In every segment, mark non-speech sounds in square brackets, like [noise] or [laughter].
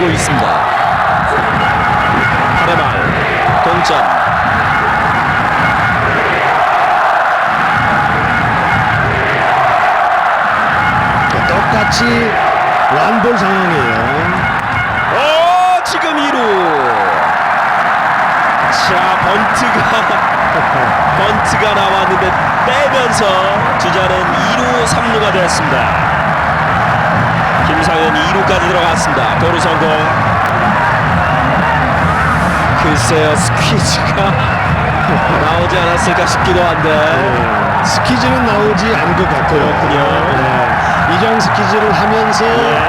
이어지고 있습니다. 8회 말 동점. 똑같이 완볼 상황이에요. 어 지금 2루. 자 번트가 [laughs] 번트가 나왔는데 빼면서 주자는 2루 3루가 되었습니다. 김상현 2루까지 들어갔습니다. 도루 성공. 글쎄요 스퀴즈가 [laughs] 나오지 않았을까 싶기도 한데 스키즈는 나오지 않은 것 같고요. 네. 이정 스키즈를 하면서 예.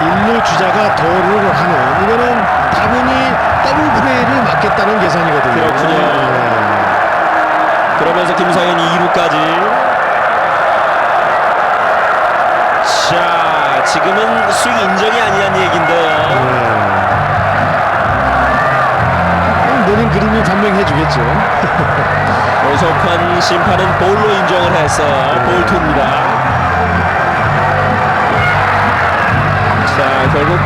일루 주자가 도루를 하는 이거는 다분히 더블 플레이를 막겠다는 계산이거든요. 그렇군요. 네. 그러면서 김상현이 2루까지 지금은 스윙 인정이 아니란 얘긴데요 네. 느린 그림이 반명해 주겠죠. [laughs] 오석환 심판은 볼로 인정을 해서 볼투입니다 자 결국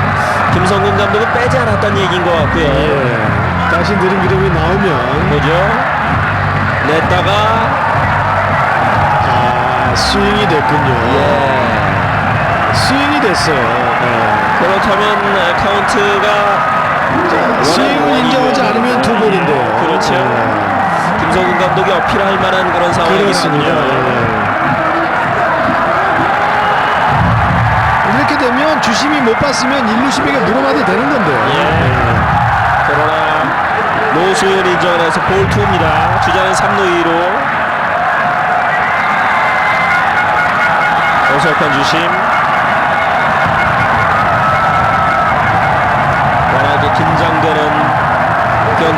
김성근 감독은 빼지 않았던 얘기인 것 같고요 예. 다시 느린 그림이 나오면 뭐죠? 냈다가 아, 스윙이 됐군요. 예 됐어요. 네. 그렇다면 카운트가 스윙을 인정하지 않으면 두 볼인데요. 그렇죠. 네. 김성근 감독이 어필할 만한 그런 그렇습니다. 상황이거든요. 네. 이렇게 되면 주심이 못 봤으면 일루심에게 물어봐도 되는 건데요. 예. 그러나 노수현 인정을 해서 볼투입니다. 주자는 3루 2루. 오석환 주심.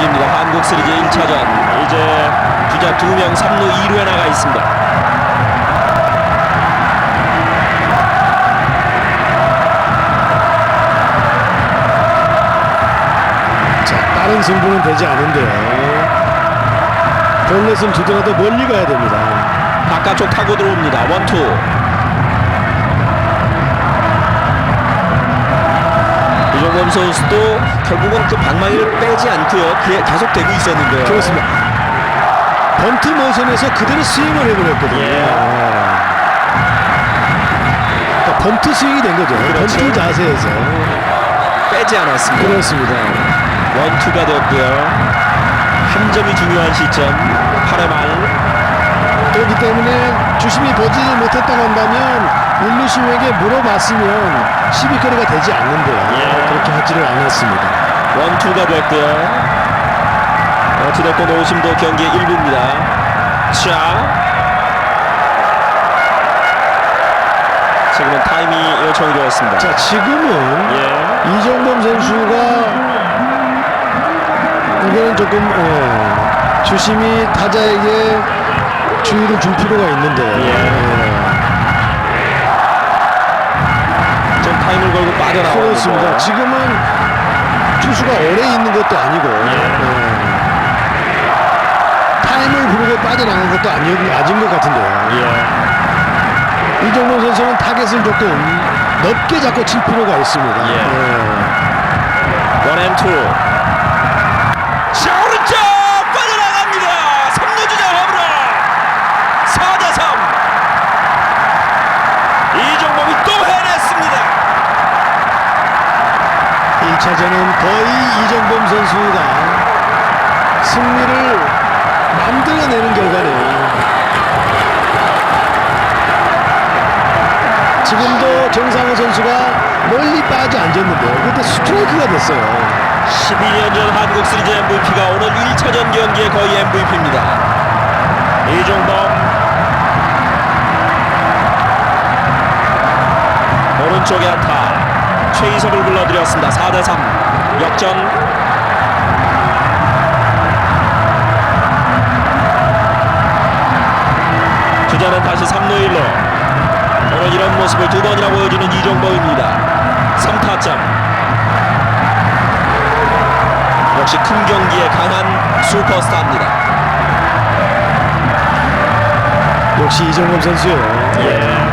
경기입니다. 한국 시리즈 1차전. 이제 주자 2명 3루 2루에 나가 있습니다. 자, 빠른 승부는 되지 않은데요. 볼넷은 두더라도 멀리 가야 됩니다. 바깥쪽 타고 들어옵니다. 원투. 이종범 선수도 결국은 그 방망이를 빼지 않고요. 그게 계속 되고 있었는데요. 그렇습니다. 번트 모션에서 그대로 스윙을 해버렸거든요. 예. 네. 그러니까 번트 스윙이 된 거죠. 그렇죠. 번트 자세에서. 빼지 않았습니다. 그렇습니다. 원투가 되었고요. 한 점이 중요한 시점. 8회 말. 그렇기 때문에 주심이 보지를 못했다고 한다면 일루심에게 물어봤으면 시비거리가 되지 않는데요. 예. 그렇게 하지를 않았습니다. 원투가 됐고요. 어찌됐건 오심도 경기의 일부입니다. 자. 지금은 타임이 요청이 되었습니다. 자, 지금은 예. 이정범 선수가 이거는 조금 어, 주심이 타자에게 주의를 줄 필요가 있는데 예. 좀 타임을 걸고 빠져나오는 그렇습니다. 거. 지금은 투수가 오래 있는 것도 아니고 예. 타임을 부르고 빠져나간 것도 아니, 아닌 것 같은데요. 예. 이정범 선수는 타겟을 조금 넓게 잡고 칠 필요가 있습니다. 예. 예. 원앤투. 선수가 승리를 만들어내는 결과네요. 지금도 정상호 선수가 멀리 빠져 앉았는데요. 그때 스트라이크가 됐어요. 12년 전 한국 시리즈 MVP가 오늘 1차전 경기의 거의 MVP입니다. 이종범 오른쪽에 안타 최희석을 불러들였습니다. 4대3 역전 주자는 다시 3루 1루 오늘 이런 모습을 두 번이나 보여주는 이종범입니다. 3타점 역시 큰 경기에 강한 슈퍼스타입니다. 역시 이정범 선수요. 예.